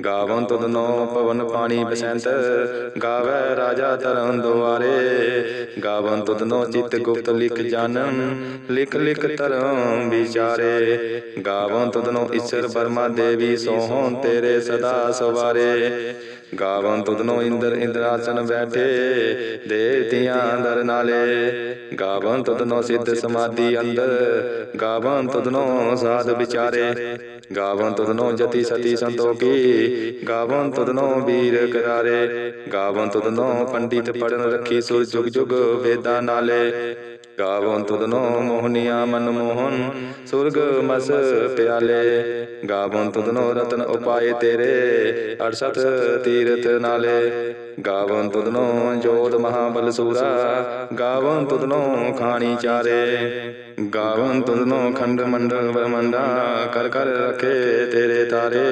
ਗਾਵਨ ਤੁਧਨੋ ਪਵਨ ਪਾਣੀ ਬਸੰਤ, ਗਾਵੇ ਰਾਜਾ ਧਰਮ ਦੁਆਰੇ। ਗਾਵਨ ਤੁਧਨੋ ਚਿਤ ਗੁਪਤ ਲਿਖ ਜਾਣਨ ਲਿਖ ਲਿਖ ਧਰਮ ਵਿਚਾਰੇ। ਗਾਵਨ ਤੁਧਨੋ ਈਸ਼ਰ ਬਰਮਾ ਦੇਵੀ ਸੋਹੋਂ ਤੇਰੇ ਸਦਾ ਸਵਾਰੇ। ਗਾਵਨ ਤੁਧਨੋ ਇੰਦਰ ਇੰਦਰਾਸਨ ਬੈਠੇ, ਦੇਵਤਿਆਂ ਦਰ ਨਾਲੇ। ਗਾਵਨ ਤੁਧਨੋ ਸਿੱਧ ਸਮਾਧੀ ਅੰਦਰ ਗਾਵਨ ਤੁਧਨੋ ਸਾਧ ਵਿਚਾਰੇ। ਗਾਵਨ ਤੁਧਨੋ ਜਤੀ ਸਤੀ ਸੰਤੋਖੀ ਗਾਵਨ ਤੁਧਨੋ ਵੀਰ ਕਰਾਰੇ। ਗਾਵਨ ਤੁਧਨੋ ਪੰਡਿਤ ਪੜਨ ਰੱਖੀ ਸੁਰ ਜੁਗ ਜੁਗ ਵੇਦਾਂ ਨਾਲੇ। ਗਾਵਨ ਤੁਧਨੋ ਮੋਹਨੀਆ ਮਨ ਮੋਹਨ ਸੁਰਗ ਮਸ ਪਿਆਲੇ। ਗਾਵਨ ਤੁਧਨੋ ਰਤਨ ਉਪਾਏ ਤੇਰੇ ਅਰਸਤ ਤੀਰਥ ਨਾਲੇ। ਗਾਵਨ ਤੁਧਨੋ ਜੋਤ ਮਹਾਬਲ ਸੂਰਾ ਗਾਵਨ ਤੁਧਨੋ ਖਾਣੀ ਚਾਰੇ। ਗਾਵਨ ਤੁਧਨੋ ਖੰਡ ਮੰਡਲ ਬ੍ਰਹਮੰਡਾ ਕਰ ਕਰ ਰਖੇ ਤੇਰੇ ਤਾਰੇ।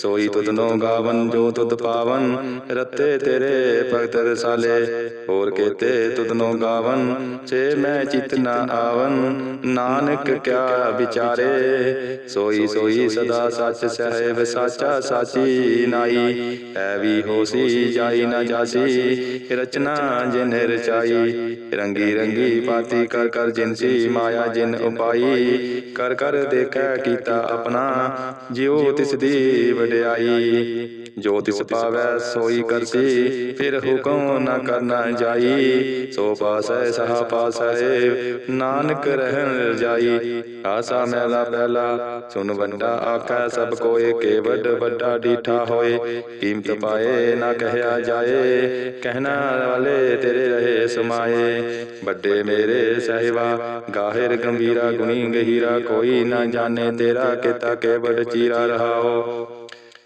ਸੋਈ ਤੁਧਨੋ ਗਾਵਨ, ਜੋ ਤੁਧ ਪਾਵਨ। ਰਤੇ ਤੇਰੇ ਭਗਤ ਰਸਾਲੇ, ਹੋਰ ਕੇਤੇ ਤੁਧਨੋ ਗਾਵਨ। ਚੇ ਮੈਂ ਚਿਤ ਨਾ ਆਵਨ, ਨਾਨਕ ਕਿਆ ਵਿਚਾਰੇ। ਸੋਈ ਸੋਈ ਸਦਾ ਸੱਚ ਸਹਿਬ, ਸਾਚਾ ਸਾਚੀ ਨਾਈ। ਐ ਵੀ ਹੋਸੀ, ਜਾਈ ਨਾ ਜਾਸੀ। ਰਚਨਾ ਜਿਨ ਰਚਾਈ, ਰੰਗੀ ਰੰਗੀ ਪਾਤੀ ਕਰ ਕਰ ਜਿਨਸੀ ਮਾਇਆ ਜਿਨ ਉਪਾਈ। ਕਰ ਕਰ ਦੇਖੈ ਕੀਤਾ ਆਪਣਾ, ਜਿਉ ਤਿਸ ਦੀ ਵਡਿਆਈ ਜੋ ਤਿਸ ਪਾਵੈ ਸੋਈ ਕਰਸੀ। ਫਿਰ ਹੁਕਮ ਨਾ ਕਰਨਾ ਜਾਈ। ਸੋ ਪਾਸੈ ਸਹਾ ਪਾਸੈ ਨਾਨਕ ਰਹਿਣ ਜਾਈ। ਆਸਾ ਮਹਿਲਾ ਪਹਿਲਾ। ਸੁਨ ਵੱਡਾ ਆਖੈ ਸਭ ਕੋਏ ਕੇ ਵੱਡ ਵੱਡਾ ਡੀਠਾ ਹੋਏ। ਕੀਮਤ ਪਾਏ ਨਾ ਕਹਿਆ ਜਾਏ। ਕਹਿਣਾ ਵਾਲੇ ਤੇਰੇ ਰਹੇ ਸਮਾਏ। ਵੱਡੇ ਮੇਰੇ ਸਹਿਬਾ। ਗਾਹਿਰ ਗੰਭੀਰਾ ਗੁਣੀ ਗਹੀਰਾ। ਕੋਈ ਨਾ ਜਾਣੇ ਤੇਰਾ ਕੀਤਾ ਕੇ ਵੱਡ ਚੀਰਾ ਰਹਾਓ।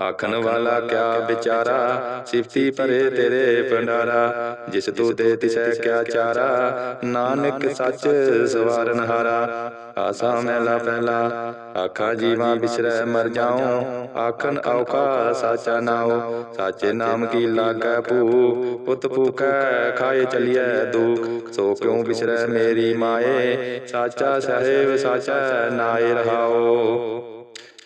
ਆਖਣ ਵਾਲਾ ਕਿਆ ਵਿਚਾਰਾ? ਸਿਫਤੀ ਭਰੇ ਤੇਰੇ ਭੰਡਾਰਾ। ਜਿਸ ਤੂੰ ਦੇ ਤਿਸੈ ਕਿਆ ਚਾਰਾ? ਨਾਨਕ ਸੱਚ ਸਵਾਰਨ ਹਾਰਾ। ਆਸਾ ਮਹਿਲਾ ਪਹਿਲਾ ਆਖਾਂ ਜੀਵਾਂ ਬਿਸਰੈ ਮਰ ਜਾਉ। ਆਖਣ ਔਖਾ ਸਾਚਾ ਨਾਉ। ਸਾਚੇ ਨਾਮ ਕੀ ਲਾਗੈ ਭੂ? ਪੁੱਤ ਭੂਖੈ ਖਾਏ ਚਲੀਐ ਦੁਖ। ਸੋ ਕਿਉ ਬਿਸਰੈ ਮੇਰੀ ਮਾਏ? ਸਾਚਾ ਸਹਿਬ ਸਾਚਾ ਨਾਏ ਰਹਾਓ।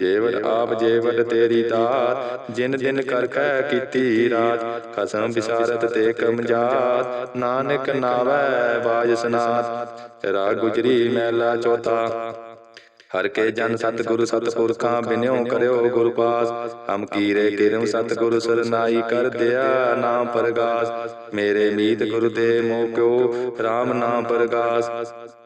ਜੇਵੜ ਆਪ ਜੇਵੜ ਤੇਰੀ ਦਾਤ ਜਿਨ ਦਿਨ ਕਰ ਕੈ ਕੀਤੀ ਰਾਤ ਖਸਮ ਵਿਸਾਰਤ ਤੇ ਕਮਜਾਤ ਨਾਨਕ ਨਾਵੈ ਬਾਜ ਸਨਾਤ ਰਾਗ ਗੁਜਰੀ ਮਹਿਲਾ ਚੌਥਾ। ਹਰ ਕੇ ਜਨ ਸਤਿਗੁਰੂ ਸਤਿਪੁਰਖਾਂ ਬਿਨਿਓ ਕਰਿਓ ਗੁਰ ਪਾਸ ਹਮ ਕੀਰੇ ਕਿਰਮ ਸਤਿਗੁਰੂ ਸਰਨਾਈ ਕਰ ਦਿਆ ਨਾਮ ਪ੍ਰਗਾਸ। ਮੇਰੇ ਮੀਤ ਗੁਰੂ ਦੇ ਮੋਹ ਕਿਓ RAM ਨਾਮ ਪ੍ਰਗਾਸ।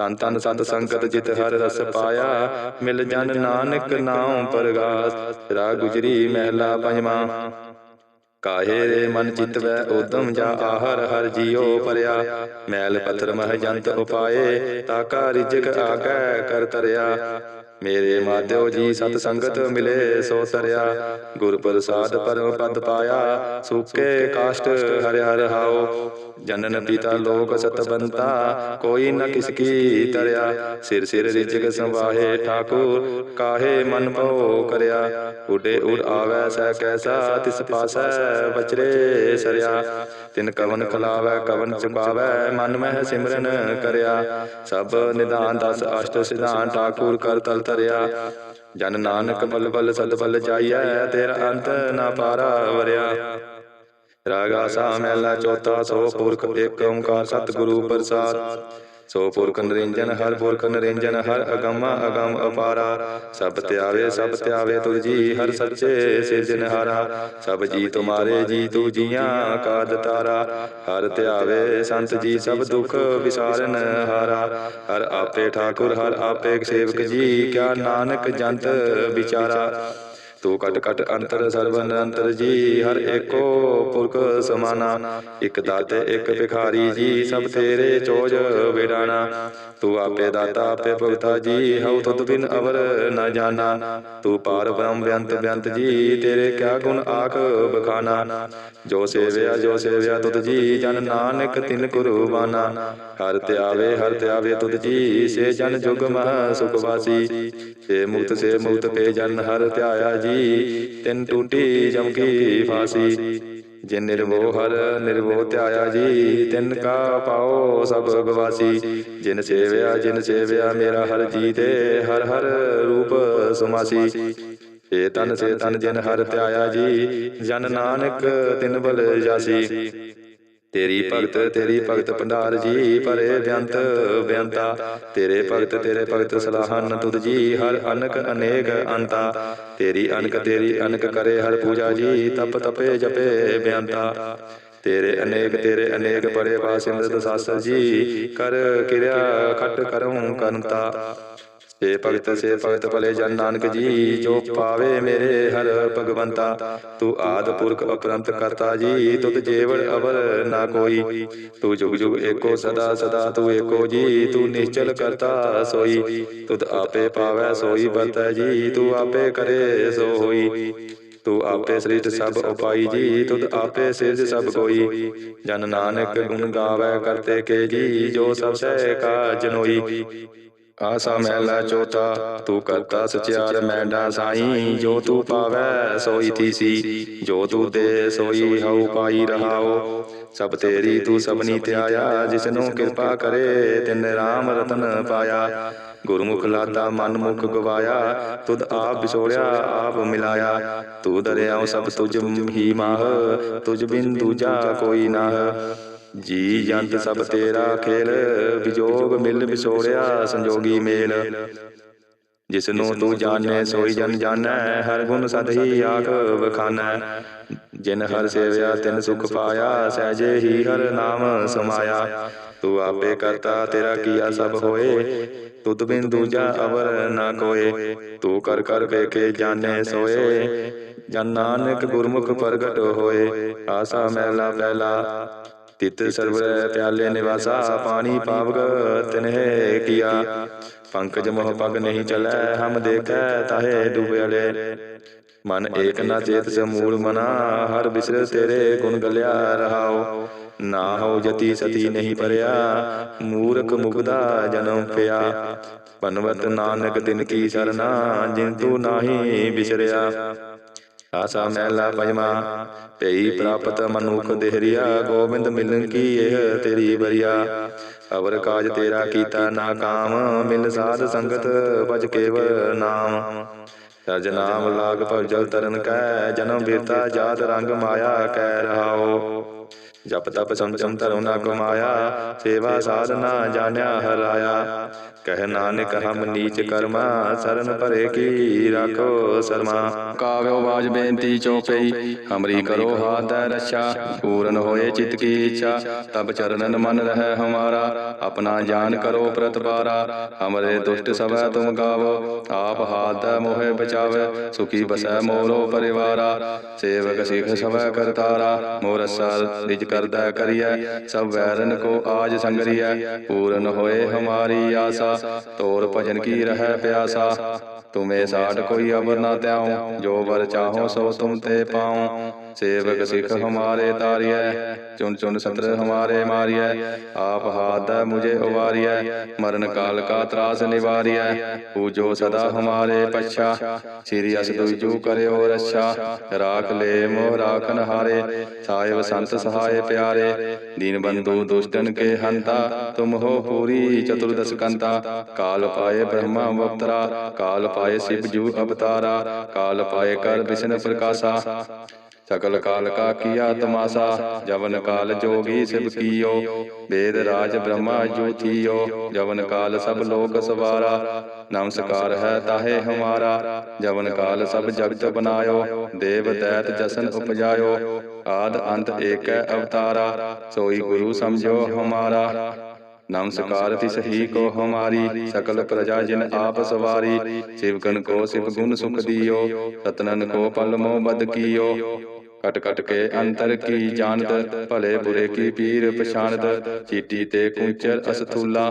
ਤਨ ਤਨ ਸਤ ਸੰਗਤ ਜਿਤ ਹਰ ਰਸ ਪਾਇਆ। ਮਿਲ ਜਨ ਨਾਨਕ ਨਾਮ ਪਰਗਾਸ ਰਾ ਗੁਜਰੀ ਮਹਿਲਾ ਪੰਜਵਾਂ। ਕਾਹੇ ਰੇ ਮਨ ਚਿਤ ਵੈ ਉਦਮ ਜਾ ਆਹਰ ਹਰ ਜੀਉ ਪਰਿਆ ਮੈਲ ਪੱਥਰ ਮਹ ਜੰਤ ਉਪਾਏ ਤਾਕਾ ਰਿਜਕ ਆਕੈ ਕਰ ਤਰਿਆ। ਮੇਰੇ ਮਾਧਿਓ ਜੀ ਸਤ ਸੰਗਤ ਮਿਲੇ ਸੋ ਤਰਿਆ। ਗੁਰ ਪ੍ਰਸਾਦ ਪਰਮ ਪਦ ਪਾਇਆ। ਸੁਕੇ ਕਾਸ਼ਟ ਹਰਿ ਹਰਿ ਹਾਉ ਜਨਨ ਪਿਤਾ ਲੋਕ ਸਤਬੰਤਾ ਕੋਈ ਨ ਕਿਸ ਕੀ ਤਰਿਆ। ਸਿਰ ਸਿਰ ਰਿਜਕ ਸੰਵਾਹੇ ਠਾਕੁਰ। ਕਾਹੇ ਮਨ ਭਉ ਕਰਿਆ। ਉਡੇ ਉਡ ਆਵੈ ਸੈ ਕੈਸਾ ਤਿਸ ਪਾਸੈ ਬਚਰੇ ਸਰਿਆ। ਤਿਨ ਕਵਨ ਖਲਾਵੈ ਕਵਨ ਚੁਕਾਵੈ ਮਨ ਮਹਿ ਸਿਮਰਨ ਕਰਿਆ। ਸਭ ਨਿਦਾਨ ਦਸ ਅਸ਼ਟ ਸਿਧਾਨ ਠਾਕੁਰ ਕਰ ਤਲ ਤਰਿਆ। ਜਨ ਨਾਨਕ ਬਲ ਬਲ ਸਦ ਬਲ ਜਾਈਐ, ਤੇਰਾ ਅੰਤ ਨਾ ਪਾਰਾ ਵਰਿਆ। ਰਾਗਾ ਸਾ ਮਹਿਲਾ ਚੌਥਾ ਸੋ ਪੁਰਖ ਏਕ ਓੰਕਾਰ ਸਤਿਗੁਰੂ ਪ੍ਰਸਾਦ। ਸੋ ਪੁਰਖ ਨਿਰੰਜਨ ਹਰ ਪੁਰਖ ਨਿਰੰਜਨ ਹਰ ਅਗੰਮ ਅਗੰਮ ਅਪਾਰਾ। ਸਭ ਧਿਆਵੇ ਸਭ ਧਿਆਵੇ ਤੁਧ ਜੀ ਹਰ ਸੱਚੇ ਸਿਰਜਨਹਾਰਾ। ਸਭ ਜੀ ਤੁਮਾਰੇ ਜੀ ਤੂ ਜੀਆਂ ਕਾ ਦਤਾਰਾ ਹਰ ਧਿਆਵੇ ਸੰਤ ਜੀ ਸਭ ਦੁਖ ਵਿਸਾਰਨ ਹਾਰਾ। ਹਰ ਆਪੇ ਠਾਕੁਰ ਹਰ ਆਪੇ ਸੇਵਕ ਜੀ ਕਿਆ ਨਾਨਕ ਜੰਤ ਵਿਚਾਰਾ। ਤੂੰ ਕਟ ਕਟ ਅੰਤਰ ਸਰਬ ਨਿਰੰਤਰ ਜੀ ਹਰ ਏਕੋ ਪੁਰਖ ਸਮਾਨਾ ਇਕ ਦਾਤੇ ਇਕ ਭਿਖਾਰੀ ਜੀ ਸਭ ਤੇਰੇ ਚੋਜ ਵਿਡਾਣਾ ਤੂੰ ਆਪੇ ਦਾਤਾ, ਆਪੇ ਭਗਤਾ ਜੀ, ਹਉ ਤੁਧ ਬਿਨ ਅਵਰ ਨ ਜਾਣਾ। ਤੂੰ ਪਾਰ ਬ੍ਰਹਮ ਬਿਅੰਤ ਬਿਅੰਤ ਜੀ, ਤੇਰੇ ਕਿਆ ਗੁਣ ਆਖ ਬਖਾਨਾ। ਜੋ ਸੇਵਿਆ ਜੋ ਸੇਵਿਆ ਤੁਧ ਜੀ, ਜਨ ਨਾਨਕ ਤਿਨ ਕੁਰਬਾਨਾ। ਹਰ ਧਿਆਵੇ ਹਰ ਧਿਆਵੇ ਤੁਧ ਜੀ, ਸੇ ਜਨ ਜੁਗ ਮਹ ਸੁਖ ਵਾਸੀ ਸੇ ਮੁਕਤ ਸੇ ਮੁਕਤ ਪੇ ਜਨ ਹਰ ਧਿਆਇਆ ਜੀ, ਤਿਨ ਟੂਟੀ ਜਮ ਕੀ ਫਾਸੀ। ਜਿਨ ਨਿਰਭਉ ਹਰ ਨਿਰਭਉ ਧਿਆਇਆ ਜੀ, ਤਿਨ ਕਾ ਪਾਓ ਸਭ ਬਵਾਸੀ। ਜਿਨ ਸੇਵਿਆ ਜਿਨ ਸੇਵਿਆ, ਮੇਰਾ ਹਰ ਜੀ ਤੇ ਹਰ ਹਰ ਰੂਪ ਸੁਮਾਸੀ। ਏ ਤਨ ਸੇ ਤਨ ਜਿਨ ਹਰ ਧਿਆਇਆ ਜੀ, ਜਨ ਨਾਨਕ ਤਿਨ ਬਲ ਜਾਸੀ। ਤੇਰੀ ਭਗਤ ਤੇਰੀ ਭਗਤ ਭੰਡਾਰ ਜੀ ਪਰੇ ਬਿਆੰਤ, ਬਿਆੰਤਾ। ਤੇਰੇ ਭਗਤ ਤੇਰੇ ਭਗਤ ਸਲਾਹਨ ਤੁਧ ਜੀ, ਹਰ ਅਨਕ ਅਨੇਕ ਅੰਤਾ। ਤੇਰੀ ਅਨਕ ਤੇਰੀ ਅਨਕ ਕਰੇ ਹਰ ਪੂਜਾ ਜੀ, ਤਪ ਤਪੇ ਜਪੇ ਬਿਆੰਤਾ। ਤੇਰੇ ਅਨੇਕ ਤੇਰੇ ਅਨੇਕ ਪਰੇ ਵਾਸਿਮਰਤ ਸਾਸਰ ਜੀ, ਕਰ ਕਿਰਿਆ ਖਟ ਕਰਉ ਕਰੰਤਾ ਸੇ ਭਗਤ ਸੇ ਭਗਤ ਭਲੇ ਜਨ ਨਾਨਕ ਜੀ ਜੋ ਪਾਵੇ ਮੇਰੇ ਹਰ ਭਗਵੰਤਾ। ਤੂੰ ਆਦ ਪੁਰਖ ਅਪਰੰਤ ਕਰਤਾ ਜੀ ਤੁਧ ਜੇਵੜ ਅਵਰ ਨਾ ਕੋਈ। ਤੂੰ ਜੁਗ ਜੁਗ ਏਕੋ ਸਦਾ ਸਦਾ ਤੂੰ ਏਕੋ ਜੀ। ਤੂੰ ਨਿਸ਼ਚਲ ਕਰਤਾ ਸੋਈ। ਤੁਧ ਆਪੇ ਪਾਵੈ ਸੋਈ ਵਰਤੈ ਜੀ। ਤੂੰ ਆਪੇ ਕਰੇ ਸੋ ਹੋਈ। ਤੂੰ ਆਪੇ ਸ੍ਰਿਸ਼ਟ ਸਭ ਉਪਾਈ ਜੀ। ਤੁਧ ਆਪੇ ਸਿਰਜ ਸਭ ਕੋਈ। ਜਨ ਨਾਨਕ ਗੁਣ ਗਾਵੇ ਕਰਤੇ ਕੇ ਜੀ। ਜੋ ਸਭ ਸਹਿ ਕਾ ਜਨੋਈ ਆਸਾ ਮਹਿਲਾ ਚੌਥਾ, ਤੂੰ ਕਰਤਾ ਸਚਿਆਰ ਮੈਂਡਾ ਸਾਈ, ਜੋ ਤੂੰ ਪਾਵੈ ਸੋਈ ਥੀਸੀ, ਜੋ ਤੂੰ ਦੇ ਸੋਈ ਹਉ ਪਾਈ ਰਹਾਓ। ਸਭ ਤੇਰੀ ਤੂੰ ਸਭਨੀ ਧਿਆਇਆ, ਜਿਸਨੂੰ ਕਿਰਪਾ ਕਰੇ, ਤਿਨ ਰਾਮ ਰਤਨ ਪਾਇਆ। ਗੁਰਮੁਖ ਲਾਤਾ ਮਨ ਮੁਖ ਗਵਾਇਆ, ਤੁਧ ਆਪ ਵਿਛੋੜਿਆ, ਆਪ ਮਿਲਾਇਆ। ਤੂੰ ਦਰਿਆਉ ਸਭ ਤੁਝ ਹੀ ਮਾਹ, ਤੁਝ ਬਿਨ ਦੂਜਾ ਕੋਈ ਨਾ ਜੀ ਜੰਤ ਸਭ ਤੇਰਾ ਖੇਲ, ਵਿਜੋਗ ਮਿਲ ਵਿਛੋੜਿਆ, ਸੰਜੋਗੀ ਮੇਲ। ਜਿਸ ਨੂੰ ਤੂੰ ਜਾਣੈ, ਸੋਈ ਜਨ ਜਾਣੈ, ਹਰ ਗੁਣ ਸਦ ਆਖ ਵਖਾਨੈ। ਜਿਨ ਹਰ ਸੇਵਿਆ, ਤਿਨ ਸੁਖ ਪਾਇਆ, ਸਹਿਜੇ ਹੀ ਹਰ ਨਾਮ ਸਮਾਇਆ। ਤੂੰ ਆਪੇ ਕਰਤਾ, ਤੇਰਾ ਕੀਆ ਸਭ ਹੋਏ। ਤੁਧ ਬਿਨ ਦੂਜਾ ਅਵਰ ਨਾ ਕੋਏ। ਤੂੰ ਕਰ ਕਰ ਵੇਖੇ, ਜਾਣੈ, ਸੋਏ। ਜਨ ਨਾਨਕ ਗੁਰਮੁਖ ਪ੍ਰਗਟ ਹੋਏ। ਆਸਾ ਮਹਿਲਾ ਪਹਿਲਾ ਤਿਤ ਸਰਵਰ ਪਿਆਲੇ ਨਿਵਾਸਾ, ਪਾਣੀ ਪਾਵਗ, ਤਿਨਹਿ ਕੀਆ। ਪੰਕਜ ਮੋਹ ਪਗ ਨਹੀਂ ਚਲੈ, ਹਮ ਦੇਖੈ ਤਾਹੇ ਡੁਬਿਆਲੇ ਮਨ ਏਕ ਨਾ ਚੇਤ ਸ ਮਨਾ, ਹਰ ਬਿਸਰ ਤੇਰੇ ਗੁਣ ਗਲਿਆ ਰਹਾਓ ਨਾ ਹੋ ਜਤੀ ਸਤੀ ਨਹੀਂ ਪਰਿਆ, ਮੂਰਖ ਮੁਗਦਾ ਜਨਮ ਪਿਆ। ਪਨਵਤ ਨਾਨਕ ਤਿਨ ਕੀ ਸਰਨਾ ਜਿਨ ਤੂੰ ਨਾਹੀ ਬਿਸ਼ਰਿਆ। ਆਸਾ ਮਹਿਲਾ ਪੰਜਵਾ ਭਈ ਪ੍ਰਾਪਤ ਮਨੁਖ ਦੇਹਰੀਆ ਗੋਬਿੰਦ ਮਿਲਨ ਕੀ ਇਹ ਤੇਰੀ ਬਰੀਆ ਅਵਰ ਕਾਜ ਤੇਰਾ ਕੀਤਾ ਨਾ ਕਾਮ ਮਿਲ ਸਾਧ ਸੰਗਤ ਭਜ ਕੇਵਲ ਨਾਮ। ਰਜ ਨਾਮ ਲਾਗ ਭਵਜਲ ਤਰਨ ਕੈ ਜਨਮ ਬੀਰਤਾ ਜਾਤ ਰੰਗ ਮਾਇਆ ਕੈ ਰਹਾਓ। ਜਪ ਤਪ ਸੰਚਮ ਧਰਮ ਨਾ ਕਮਾਇਆ, ਸੇਵਾ ਸਾਧਨਾ ਜਾਣਿਆ, ਹਰਾਇਆ। ਕਹਿ ਨਾਨਕ, ਹਮ ਨੀਚ ਕਰਮਾ, ਸਰਨ ਭਰੇ ਕੀ ਰਾਖੋ ਸਰਮਾ। ਕਾਵਿਓ ਬਾਜ ਬੇਨਤੀ ਚੋਪਈ ਹਮਰੀ ਕਰੋ ਹਾਥ ਰਛਾ, ਪੂਰਨ ਹੋਏ ਚਿਤ ਕੀ ਇੱਛਾ। ਤਬ ਚਰਨਨ ਮਨ ਰਹਿ ਹਮਾਰਾ, ਆਪਣਾ ਜਾਨ ਕਰੋ ਪ੍ਰਤਪਾਰਾ ਹਮਰੇ ਦੁਸ਼ਟ ਸਭੈ ਤੁਮ ਗਾਵੋ, ਆਪ ਹਾਥ ਮੋਹਿ ਬਚਾਵੇ, ਸੁਖੀ ਬਸੈ ਮੋਰੋ ਪਰਿਵਾਰਾ। ਸੇਵਕ ਸਿਖ ਸਭੈ ਕਰਤਾਰਾ ਮੋਰ ਸਰ ਕਰਦਾ ਕਰਿਆ ਸਭ ਵੈਰਨ ਕੋ ਆਜ ਸੰਗਰੀਐ। ਪੂਰਨ ਹੋਏ ਹਮਾਰੀ ਆਸਾ, ਤੋਰ ਭਜਨ ਕੀ ਰਹਿ ਪਿਆਸਾ। ਤੁਮੇ ਸਾਡ ਕੋਈ ਅਬਰ ਨਾ ਤਿਆਉ ਜੋ ਵਰ ਚਾਹੋ ਸੋ ਤੁਮ ਤੇ ਪਾਉ। ਸੇਵਕ ਸਿਖ ਹਮਾਰੇ ਤਾਰੀਐ ਚੁਨ ਚੁਨ ਸਤਰ ਹਮਾਰੇ ਮਾਰੀਐ ਆਪ ਹਾਥ ਮੁਝੇ ਉਵਾਰੀਐ ਮਰਨ ਕਾਲ ਕਾ ਤਰਾਸ ਨਿਵਾਰੀਐ ਪੂਜੋ ਸਦਾ ਹਮਾਰੇ ਪਛਾ ਸ੍ਰੀ ਅਸ ਦੁਜੂ ਕਰਿਓ ਰੱਛਾ ਰਾਖ ਲੈ ਮੋਹ ਰਾਖਨ ਹਾਰੇ ਸਾਹਿਬ ਸੰਤ ਸਹਾਏ ਪਿਆਰੇ ਦੀਨ ਬੰਧੂ ਦੁਸ਼ਟਨ ਕੇ ਹੰਤਾ ਤੁਮ ਹੋ ਪੂਰੀ ਚਤੁਰਦਸ ਕੰਤਾ ਕਾਲ ਪਾਏ ਬ੍ਰਹਮਾ ਅਵਤਰਾ ਕਾਲ ਪਾਏ ਸਿਵ ਜੂ ਅਵਤਾਰਾ ਕਾਲ ਪਾਏ ਕਰ ਵਿਸ਼ਨ ਪ੍ਰਕਾਸ਼ਾ ਸਕਲ ਕਾਲ ਕਾ ਕੀਆ ਤਮਾਸਾ ਜਵਨ ਕਾਲ ਜੋਗੀ ਸਿਵ ਕੀਓ, ਵੇਦ ਰਾਜ ਬ੍ਰਹਮਾ ਜੋਤੀਓ ਜਵਨ ਕਾਲ ਸਭ ਲੋਕ ਸਵਾਰਾ, ਨਮਸਕਾਰ ਹੈ ਤਾਹੇ ਹਮਾਰਾ, ਜਵਨ ਕਾਲ ਸਭ ਜਗਤ ਬਨਾਇਓ, ਦੇਵ ਦੈਤ ਜਸਨ ਉਪਜਾਇਓ, ਆਦ ਅੰਤ ਏਕੈ ਅਵਤਾਰਾ, ਸੋਈ ਗੁਰੂ ਸਮਝੋ ਹਮਾਰਾ। ਨਮਸਕਾਰ ਤਿਸ ਹੀ ਕੋ ਹਮਾਰੀ, ਸਕਲ ਪ੍ਰਜਾ ਜਿਨ ਆਪ ਸਵਾਰੀ ਸਿਵਕਨ ਕੋ ਸਿਵ ਗੁਣ ਸੁਖ ਦਿਓ, ਰਤਨਨ ਕੋ ਪਲ ਮੋ ਬਦ ਕੀਓ ਕਟ ਕਟ ਕੇ ਅੰਤਰ ਕੀ ਜਾਣਤ ਭਲੇ ਬੁਰੇ ਕੀ ਪੀਰ ਪਛਾਨਤ ਚੀਟੀ ਤੇ ਕੁੰਚਰ ਅਸਥੂਲਾ।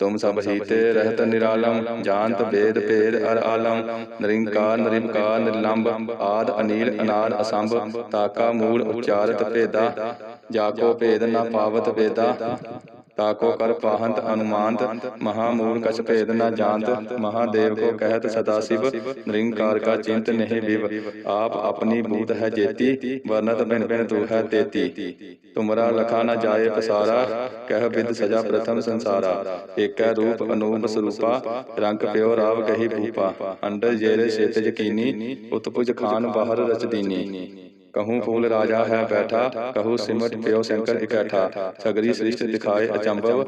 ਤੁਮ ਸਭ ਹੀਤੇ ਰਹਿਤ ਨਿਰਾਲਮ ਜਾਣਤ ਵੇਦ ਭੇਦ ਅਰ ਆਲਮ ਨਿਰੰਕਾਰ ਨਿਰੰਕਾਰ ਨਿਰਲੰਭ ਆਦ ਅਨੀਲ ਅਨਾਦ ਅਸੰਭ ਤਾਕਾ ਮੂਲ ਉਚਾਰਤ ਭੇਦਾ ਜਾਕੋ ਭੇਦ ਨਾ ਪਾਵਤ ਵੇਦਾ ਤਾਕੋ ਕਰ ਪਾਹੰਤ ਅਨੁਮਾਨਤ ਮਹਾ ਮੂਲ ਕਛ ਭੇਦ ਨਾ ਜਾਣਤ, ਮਹਾਦੇਵ ਕੋ ਕਹਿਤ ਸਦਾ ਸਿਵ, ਨਿਰੰਕਾਰ ਕਾ ਚਿੰਤ ਨਹੀਂ ਵਿਵ। ਆਪ ਆਪਣੀ ਬੂਤ ਹੈ ਜੇਤੀ, ਵਰਨਤ ਬਿਨ ਬਿਨ ਤੂ ਹੈ ਤੇਤੀ। ਤੁਮਰਾ ਲਖਾ ਨਾ ਜਾਏ ਪਸਾਰਾ, ਕਹਿ ਬਿਦ ਸਜਾ ਪ੍ਰਥਮ ਸੰਸਾਰਾ। ਏਕੈ ਰੂਪ ਅਨੂਪ ਸਰੂਪਾ, ਰੰਗ ਪਿਓ ਰਾਵ ਕਹੀ ਭੂਪਾ। ਅੰਡਰ ਜੇਰੇ ਛੇਤ ਯਕੀਨੀ, ਉਤਪੁਜ ਖਾਨ ਬਾਹਰ ਰਚਦੀਨੀ ਕਹੂੰ ਫੂਲ ਰਾਜਾ ਹੈ ਬੈਠਾ ਕਹੂੰ ਸਿਮਟ ਪਿਓ ਸ਼ੰਕਰ ਇਕੱਠਾ ਸਗਰੀ ਸ੍ਰਿਸ਼ਟ ਦਿਖਾਏ ਅਚੰਭਵ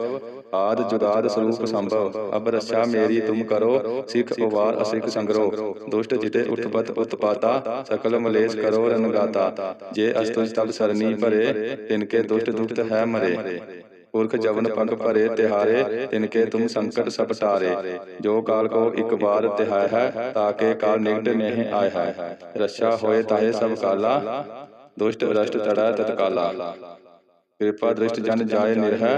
ਆਦ ਜੁਗਾਦ ਸਰੂਪ ਸੰਭਵ ਅਬ ਰੱਛਾ ਮੇਰੀ ਤੁਮ ਕਰੋ ਸਿੱਖ ਉਵਾਰ ਅਸਿਖ ਸੰਗਰੋ ਦੁਸ਼ਟ ਜਿਤੇ ਉਤਪਤ ਉਤਪਾਤਾ ਸਕਲ ਮਲੇਸ਼ ਕਰੋ ਰਨਗਾਤਾ ਜੇ ਅਸਤੁਜ ਤਬ ਸਰਨੀ ਭਰੇ ਤਿਨਕੇ ਦੁਸ਼ਟ ਦੁਖਤ ਹੈ ਮਰੇ। ਪੁਰਖ ਜਵਨ ਪਗ ਭਰੇ ਤਿਹਾਰੇ ਤਿਨਕੇ ਤੁਮ ਸੰਕਟ ਸਭ ਟਾਰੇ ਜੋ ਕਾਲ ਕੋ ਇੱਕ ਵਾਰ ਤਿਹਾਇ ਹੈ ਤਾਕੇ ਕਾਲ ਨਿਕਟ ਨਹੀਂ ਆਇ ਹੈ। ਰੱਛਾ ਹੋਏ ਤਾਹੇ ਸਭ ਕਾਲਾ, ਦੁਸ਼ਟ ਰਸ਼ਟ ਤੜਾ ਤਤਕਾਲਾ। ਕਿਰਪਾ ਦ੍ਰਿਸ਼ਟ ਜਨ ਜਾਏ ਨਿਰਹਿ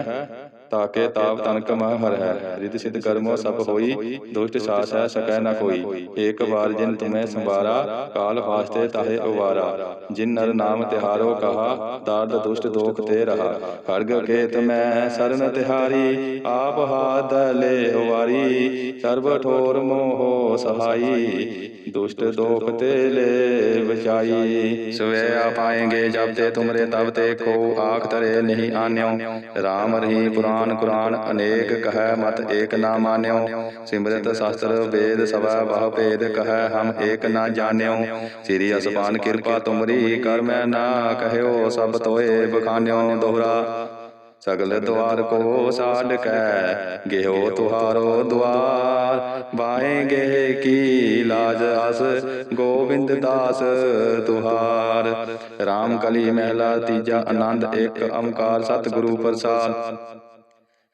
ਤਾਕੇ ਤਾਪ ਤਨਕ ਮਹ ਹਰ ਹੈ ਰਿਦ ਸਿਧ ਕਰਮੋ ਸਭ ਹੋਈ, ਦੁਸ਼ਟ ਸਾਸ ਹੈ ਸਕੈ ਨ ਕੋਈ। ਏਕ ਵਾਰ ਜਿਨ ਤੁਮੈ ਸੰਵਾਰਾ ਕਾਲ ਫਾਸਤੇ ਤਾਹੇ ਉਵਾਰਾ। ਜਿਨ ਨਰ ਨਾਮ ਤਿਹਾਰੋ ਕਹਾ ਦਾਰਦ ਦੁਸ਼ਟ ਦੋਖ ਤੇ ਰਹਾ। ਖੜਗ ਕੇਤ ਮੈਂ ਸਰਨ ਤਿਹਾਰੀ, ਆਪ ਹਾਥ ਲੈ ਉਵਾਰੀ। ਸਰਬ ਠੋਰ ਮੋਹ ਸਹਾਈ, ਦੁਸ਼ਟ ਦੋਖ ਤੇ ਲੈ ਬਚਾਈ ਸਵੇ ਆ ਪਾਏਗੇ ਜਬ ਤੇ ਤੁਮਰੇ ਤਬ ਤੇ ਕੋ ਆਖ ਤਰੇ ਨਹੀਂ ਆਨਿਓ। RAM ਰਹੀ ਪੁਰਾਨ ਕੁਰਾਨ ਅਨੇਕ ਕਹੈ, ਮਤ ਏਕ ਨਾ ਮਾਨਿਓ। ਸਿਮਰਤ ਸ਼ਾਸਤਰ ਵੇਦ ਸਭਾ ਬਹੁ ਭੇਦ ਕਹੈ, ਹਮ ਏਕ ਨਾ ਜਾਣਿਓ। ਸ੍ਰੀ ਅਸਪਾਨ ਕਿਰਪਾ ਤੁਮਰੀ ਕਰ ਮੈਂ ਨਾ ਕਹਿਓ, ਸਭ ਤੋਏ ਬਖਾਨਿਓ ਦੋਹਰਾ। ਸਗਲ ਦੁਆਰ ਕੋ ਸਾਡ ਕੈ ਗਿਓ ਤੁਹਾਰੋ ਦੁਆਰ ਬਾਏਗੇ ਕੀ ਲਾਜ ਅਸ, ਗੋਬਿੰਦ ਦਾਸ ਤੁਹਾਰ। RAM ਕਲੀ ਮਹਿਲਾ, ਤੀਜਾ ਆਨੰਦ ਇੱਕ ਓੰਕਾਰ, ਸਤਿਗੁਰੂ ਪ੍ਰਸਾਦ।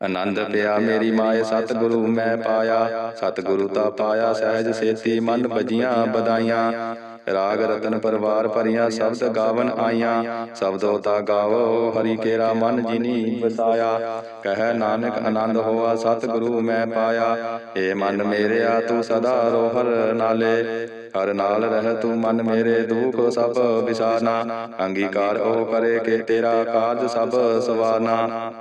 ਆਨੰਦ ਪਿਆ ਮੇਰੀ ਮਾਏ ਸਤਿਗੁਰੂ ਮੈਂ ਪਾਇਆ ਸਤਿਗੁਰੂ ਤਾ ਪਾਇਆ ਸਹਿਜ ਸੇਤੀ ਮਨ ਭਜੀਆਂ ਬਦਾਈਆਂ ਰਾਗ ਰਤਨ ਪਰਵਾਰ ਭਰੀਆਂ ਸ਼ਬਦ ਗਾਵਨ ਆਈਆਂ। ਸ਼ਬਦੋ ਤਾ ਗਾਵੋ ਹਰੀ ਕੇਰਾ ਮਨ ਜਿਨੀ ਵਸਾਇਆ। ਕਹਿ ਨਾਨਕ ਆਨੰਦ ਹੋਆ ਸਤਿਗੁਰੂ ਮੈਂ ਪਾਇਆ। ਏ ਮਨ ਮੇਰਿਆ ਤੂੰ ਸਦਾ ਰੋਹਰ ਨਾਲੇ। ਹਰ ਨਾਲ ਰਹਿ ਤੂੰ ਮਨ ਮੇਰੇ ਦੁਖ ਸਭ ਵਿਸਾਰਨਾ। ਅੰਗੀਕਾਰ ਉਹ ਕਰੇ ਕਿ ਤੇਰਾ ਕਾਰਜ ਸਭ ਸਵਾਰਨਾ।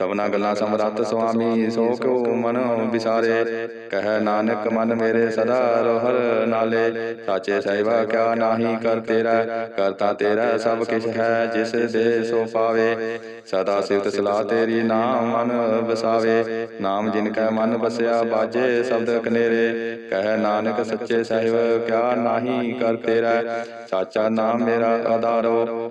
ਸਭਨਾ ਗੱਲਾਂ ਸਮਰੱਥ ਸੁਆਮੀ ਸੋ ਕਿਉ ਮਨ ਵਿਸਾਰੇ? ਕਹਿ ਨਾਨਕ ਮਨ ਮੇਰੇ ਸਦਾ ਰੋਹਰ ਨਾਲੇ। ਸਾਚੇ ਸਹਿਬਾ ਕਿਆ ਨਾਹੀ ਕਰ ਤੇਰਾ? ਕਰਤਾ ਤੇਰਾ ਸਭ ਕਿਛ ਹੈ ਜਿਸ ਦੇ ਸੋ ਪਾਵੇ। ਸਦਾ ਸਿਫਤ ਸਲਾਹ ਤੇਰੀ ਨਾਮ ਮਨ ਵਸਾਵੇ। ਨਾਮ ਜਿਨ ਕੈ ਮਨ ਵਸਿਆ ਬਾਜੇ ਸ਼ਬਦ ਕਨੇਰੇ। ਕਹਿ ਨਾਨਕ ਸੱਚੇ ਸਾਹਿਬ ਕਿਆ ਨਾਹੀ ਕਰ ਤੇਰਾ? ਸਾਚਾ ਨਾਮ ਮੇਰਾ ਆਧਾਰੋ।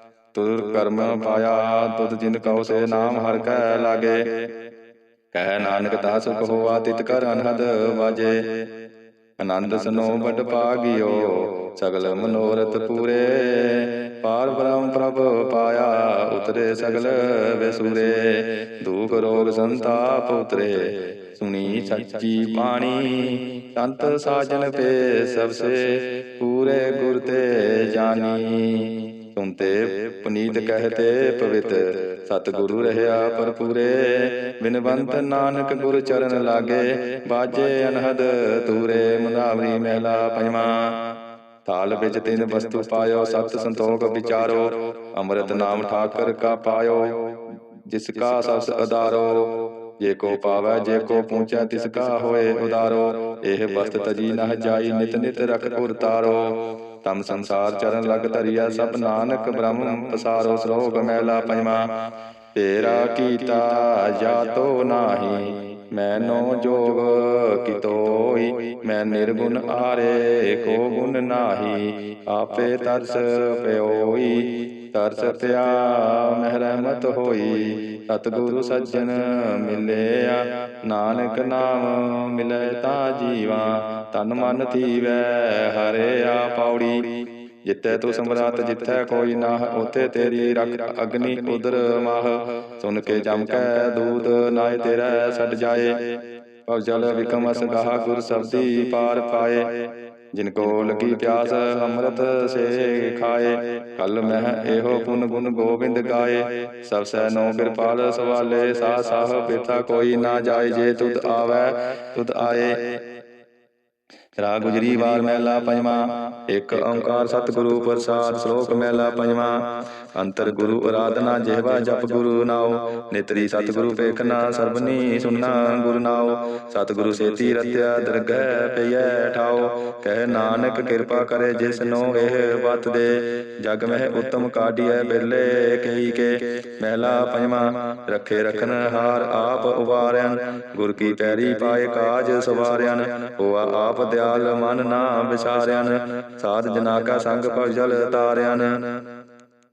ਤੁਰ ਕਰਮ ਪਾਇਆ, ਤੁਧ ਜਿਨ ਕਉ ਸੇ ਨਾਮ ਹਰ ਕੈ ਲਾਗੇ। ਕਹਿ ਨਾਨਕ ਤਾ ਸੁਖ ਹੋਆ ਤਿਤ ਕਰ ਅਨਹਦ ਵਾਜੇ। ਆਨੰਦ ਸਨੋ ਬਟ ਭਾਗਿਓ ਸਗਲ ਮਨੋਰਥ ਪੂਰੇ। ਪਾਰ ਬ੍ਰਹਮ ਪ੍ਰਭ ਪਾਇਆ, ਉਤਰੇ ਸਗਲ ਵਿਸੂਰੇ। ਦੁਖ ਰੋਗ ਸੰਤਾਪ ਉਤਰੇ, ਸੁਣੀ ਸੱਚੀ ਬਾਣੀ। ਸੰਤ ਸਾਜਨ ਪੇ ਸਭ ਸੇ ਪੂਰੇ ਗੁਰ ਤੇ ਜਾਨੀ ਸੁਨਤੇ ਪੁਨੀਤ ਕਹਤੇ ਪਵਿੱਤ। ਸਤਿਗੁਰੂ ਰਹਿਆ ਪਰਪੂਰੇ ਬਿਨਵੰਤ ਨਾਨਕ ਗੁਰ ਚਰਨ ਲਾਗੇ। ਬਾਜੇ ਅਨਹਦ ਤੂਰੇ ਮੁਦਾਵਰੀ ਮਹਿਲਾ ਪੰਜਵਾ ਥਾਲ ਵਿੱਚ ਤਿੰਨ ਵਸਤੂ ਪਾਇਓ, ਸਤ ਸੰਤੋਖ ਵਿਚਾਰੋ। ਅੰਮ੍ਰਿਤ ਨਾਮ ਠਾਕਰ ਕਾ ਪਾਇਓ, ਜਿਸ ਕਾ ਸਸ ਅਦਾਰੋ ਜੇ ਕੋ ਪਾਵੈ, ਜੇ ਕੋ ਪੂੰਚੈ ਤਿਸ ਕਾ ਹੋਏ ਉਦਾਰੋ। ਇਹ ਬਸਤ ਤਜੀ ਨਹ ਜਾਈ, ਨਿਤ ਨਿਤ ਰਖ ਪੁਰ ਤਮ ਸੰਸਾਰ ਚਰਨ ਲਗ ਧਰਿਆ, ਸਭ ਨਾਨਕ ਬ੍ਰਹਮ ਪਸਾਰੋ ਸਰੋਗ ਮਹਿਲਾ ਪੰਜਵਾ ਤੇਰਾ ਕੀਤਾ ਜਾਤੋ ਨਾਹੀ। ਮੈਨੋ ਜੋਗ ਕਿਤੋਈ ਮੈਂ ਨਿਰਗੁਣ ਆਰੇ, ਕੋ ਗੁਣ ਨਾਹੀ, ਆਪੇ ਤਰਸ ਪਿਓਈ, ਤਰਸ ਪਿਆ ਮਹਿ ਰਹਿਮਤ ਹੋਈ, ਸਤਿਗੁਰੂ ਸੱਜਣ ਮਿਲਿਆ, ਨਾਨਕ ਨਾਮ ਮਿਲੇ ਤਾ ਜੀਵਾ, ਤਨ ਮਨ ਥੀਵੈ, ਹਰਿਆ ਪੌੜੀ ਜਿੱਤੈ ਤੂੰ ਸਮਰਾਤ ਜਿੱਥੈ ਕੋਈ ਨਾ, ਉਥੇ ਤੇਰੀ ਰੱਖ ਅਗਨੀ ਉਦਰ ਮਾਹ। ਸੁਨ ਕੇ ਜਮ ਕੈ ਦੂਤ, ਨਾਏ ਤੇਰਾ ਛੱਡ ਜਾਏ। ਭਵ ਜਲ ਵਿਕਮ ਅਸ ਗੁਰ ਸਬਦੀ ਪਾਰ ਪਾਏ। ਜਿਨ ਕੋ ਲਗੀ ਪਿਆਸ, ਅੰਮ੍ਰਿਤ ਸੇ ਖਾਏ। ਕਲ ਮਹਿ ਇਹੋ ਪੁਨ ਗੁਣ ਗੋਬਿੰਦ ਗਾਏ। ਸਭ ਸੈ ਨੋ ਕਿਰਪਾਲ, ਸਵਾਲੇ ਸਾ ਸਾਹ ਪਿਤਾ ਕੋਈ ਨਾ ਜਾਏ। ਜੇ ਤੁਧ ਆਵੈ, ਤੁਧ ਆਏ। ਰਾ ਗੁਜਰੀ ਵਾਰ ਮਹਿਲਾ ਪੰਜਵਾ, ਇੱਕ ਓੰਕਾਰ ਸਤਿਗੁਰੂ ਪ੍ਰਸਾਦ ਸ਼ਲੋਕ ਮਹਿਲਾ ਪੰਜਵਾ। ਅੰਤਰ ਗੁਰੂ ਆਰਾਧਨਾ ਜਿਹਵਾ ਜਪ ਗੁਰੂ ਨਾਉ, ਨਿਤਰੀ ਸਤਿਗੁਰੂ ਪੇਖਣਾ ਸਰਬਨੀ ਸੁਨਣਾ ਗੁਰ ਨਾਉ। ਸਤਿਗੁਰੂ ਸੇਤੀ ਰਤਿਆ ਦਰਗਹਿ ਪਈਐ ਠਾਉ, ਕਹਿ ਨਾਨਕ ਕਿਰਪਾ ਕਰੇ ਜਿਸ ਨੂੰ ਇਹ ਬਤ ਦੇ। ਜਗ ਮਹਿ ਉਤਮ ਕਾਢੀਐ ਬਿਰਲੇ ਕਹੀ ਕੇ ਮਹਿਲਾ ਪੰਜਵਾ, ਰੱਖੇ ਰਖਨ ਹਾਰ ਆਪ ਉਵਾਰਿਆਨ ਗੁਰ ਕੀ ਪੈਰੀ ਪਾਏ ਕਾਜ ਸਵਾਰਿਆਨ ਹੋਆ ਆਪ ਦੇ ਦਿਆਲ ਮਨ ਨਾ ਵਿਚਾਰਿਆਨ ਸਾਧ ਜਨਾ ਕਾ ਸੰਗ ਭਵ ਜਲ ਤਾਰਿਆਨ